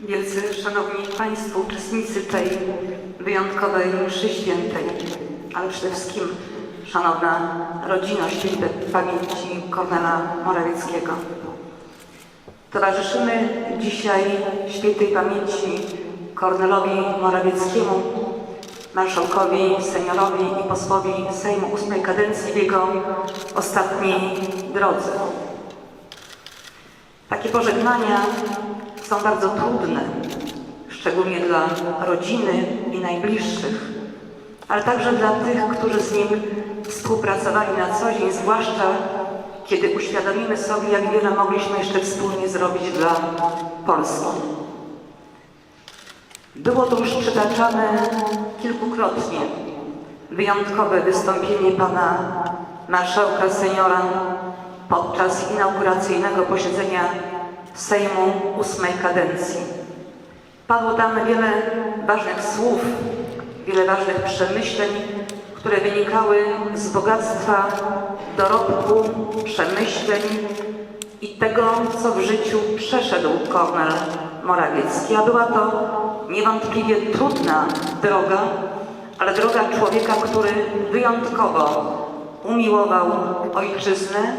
Wielcy Szanowni Państwo, uczestnicy tej wyjątkowej mszy świętej, ale przede wszystkim Szanowna Rodzino Świętej Pamięci Kornela Morawieckiego. Towarzyszymy dzisiaj świętej pamięci Kornelowi Morawieckiemu, marszałkowi, seniorowi i posłowi Sejmu ósmej kadencji w jego ostatniej drodze. Takie pożegnania są bardzo trudne, szczególnie dla rodziny i najbliższych, ale także dla tych, którzy z nim współpracowali na co dzień, zwłaszcza kiedy uświadomimy sobie, jak wiele mogliśmy jeszcze wspólnie zrobić dla Polski. Było to już przytaczane kilkukrotnie wyjątkowe wystąpienie pana marszałka seniora podczas inauguracyjnego posiedzenia Sejmu ósmej kadencji. Padło tam wiele ważnych słów, wiele ważnych przemyśleń, które wynikały z bogactwa dorobku, przemyśleń i tego, co w życiu przeszedł Kornel Morawiecki. A była to niewątpliwie trudna droga, ale droga człowieka, który wyjątkowo umiłował ojczyznę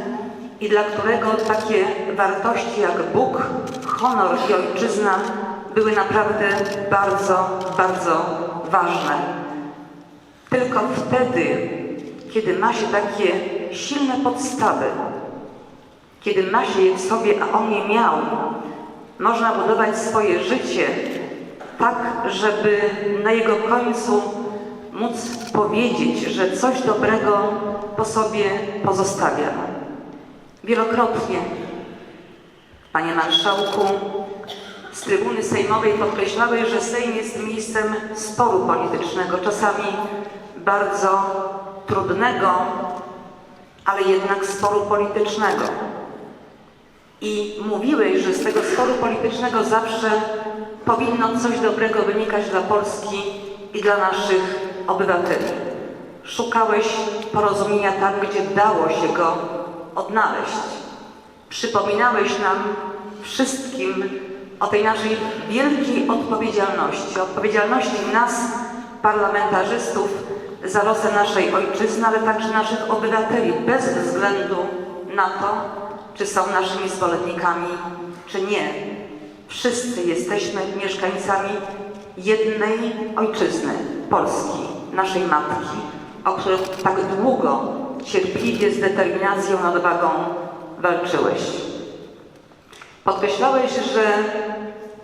i dla którego takie wartości jak Bóg, honor i ojczyzna były naprawdę bardzo, bardzo ważne. Tylko wtedy, kiedy ma się takie silne podstawy, kiedy ma się je w sobie, a on je miał, można budować swoje życie tak, żeby na jego końcu móc powiedzieć, że coś dobrego po sobie pozostawia. Wielokrotnie, panie marszałku, z trybuny sejmowej podkreślałeś, że Sejm jest miejscem sporu politycznego, czasami bardzo trudnego, ale jednak sporu politycznego. I mówiłeś, że z tego sporu politycznego zawsze powinno coś dobrego wynikać dla Polski i dla naszych obywateli. Szukałeś porozumienia tam, gdzie dało się go odnaleźć. Przypominałeś nam wszystkim o tej naszej wielkiej odpowiedzialności, odpowiedzialności nas, parlamentarzystów, za losy naszej ojczyzny, ale także naszych obywateli, bez względu na to, czy są naszymi zwolennikami, czy nie. Wszyscy jesteśmy mieszkańcami jednej ojczyzny, Polski, naszej matki, o którą tak długo, cierpliwie, z determinacją, odwagą walczyłeś. Podkreślałeś, że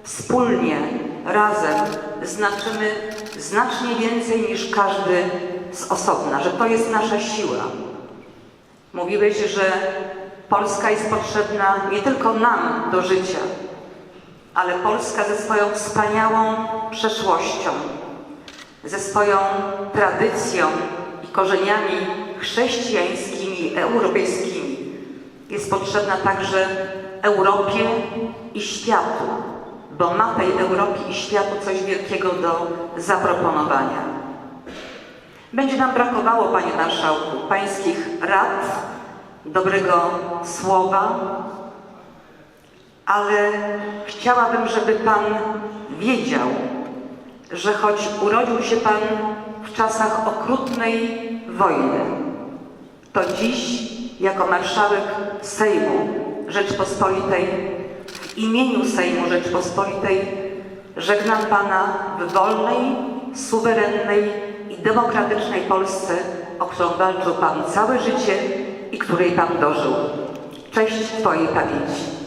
wspólnie, razem znaczymy znacznie więcej niż każdy z osobna, że to jest nasza siła. Mówiłeś, że Polska jest potrzebna nie tylko nam do życia, ale Polska ze swoją wspaniałą przeszłością, ze swoją tradycją korzeniami chrześcijańskimi europejskimi jest potrzebna także Europie i światu, bo ma tej Europie i światu coś wielkiego do zaproponowania. Będzie nam brakowało, panie marszałku, pańskich rad, dobrego słowa, ale chciałabym, żeby pan wiedział, że choć urodził się pan w czasach okrutnej wojny, to dziś jako marszałek Sejmu Rzeczpospolitej w imieniu Sejmu Rzeczpospolitej żegnam pana w wolnej, suwerennej i demokratycznej Polsce, o którą walczył pan całe życie i której pan dożył. Cześć twojej pamięci.